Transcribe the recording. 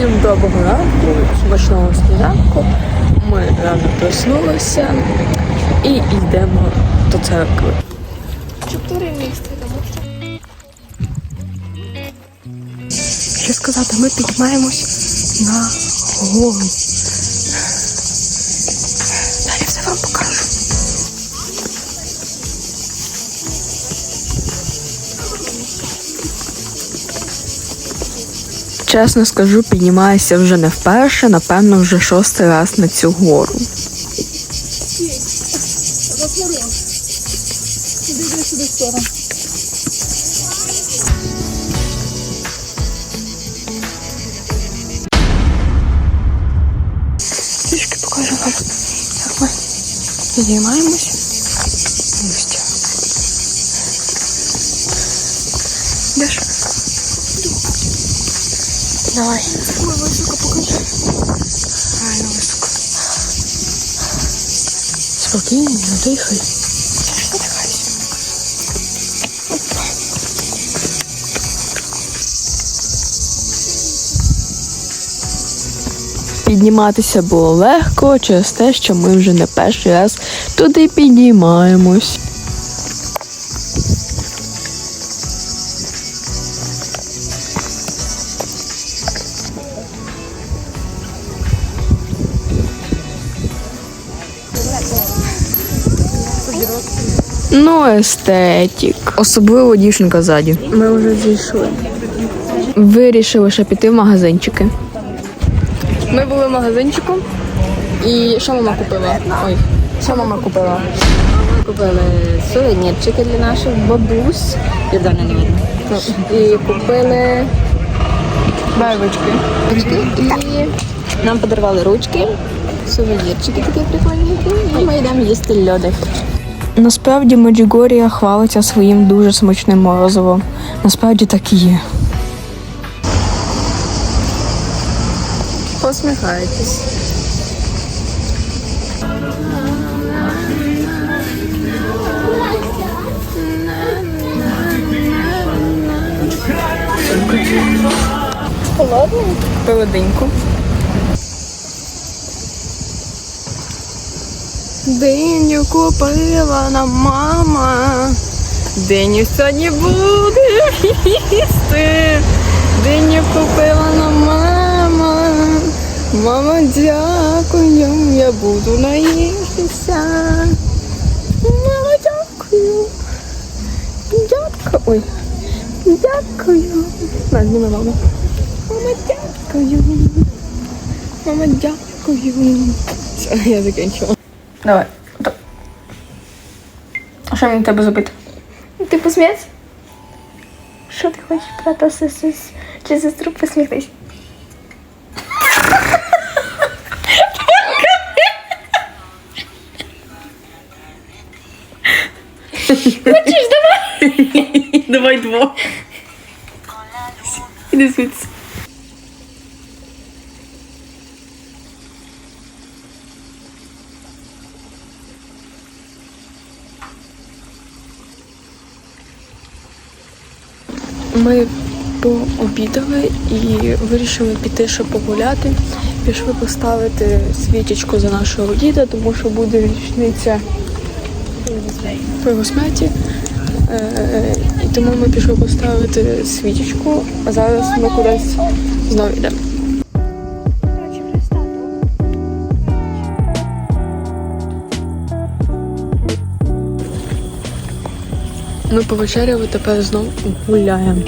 Усім доброго ранку, смачного сніданку. Ми рано проснулися і йдемо до церкви. Чотири місця, тому що Що сказати, ми піднімаємось на гору. Далі все вам покажу. Чесно скажу, піднімаюся вже не вперше, напевно, вже шостий раз на цю гору. Трішки покажу вам, як ми підіймаємось. Давай. Ой, високо покажи. Реально високо. Спокійно, дихай. Підніматися було легко через те, що ми вже не перший раз туди піднімаємось. Ну, естетік. Особливо дівчинка ззаді. Ми вже зійшли. Вирішили ще піти в магазинчики. Ми були в магазинчику. І що мама купила? Ой, що мама купила? Ми купили сувенірчики для наших бабусь. Південне не видно. І купили Барвички. ручки і нам подарували ручки, сувенірчики такі прикольні. І ми йдемо їсти льоди. Насправді Меджугорія хвалиться своїм дуже смачним морозивом. Насправді так і є. Посміхайтесь. Холодний? Пиводиньку. Диню купила нам мама. Диню сьогодні буде їсти. Диню купила нам мама. Мама, дякую, я буду наїстися. Мама, дякую. Дякую. Ой. Дякую. На, зніми маму. Мама, дякую. Мама, дякую. Все, я закінчила. Давай. Отак. А що мені тебе зробити? Ти посмієшся? Що ти хочеш брата сестру чи сестру посміхнись? Хочеш, давай? Давай двох. Іди звідси. Ми пообідали і вирішили піти ще погуляти. Пішли поставити свічечку за нашого діда, тому що буде річниця його смерті. Е, І тому ми пішли поставити свічечку, а зараз ми кудись знову йдемо. Ми повечеряли, тепер знову гуляємо.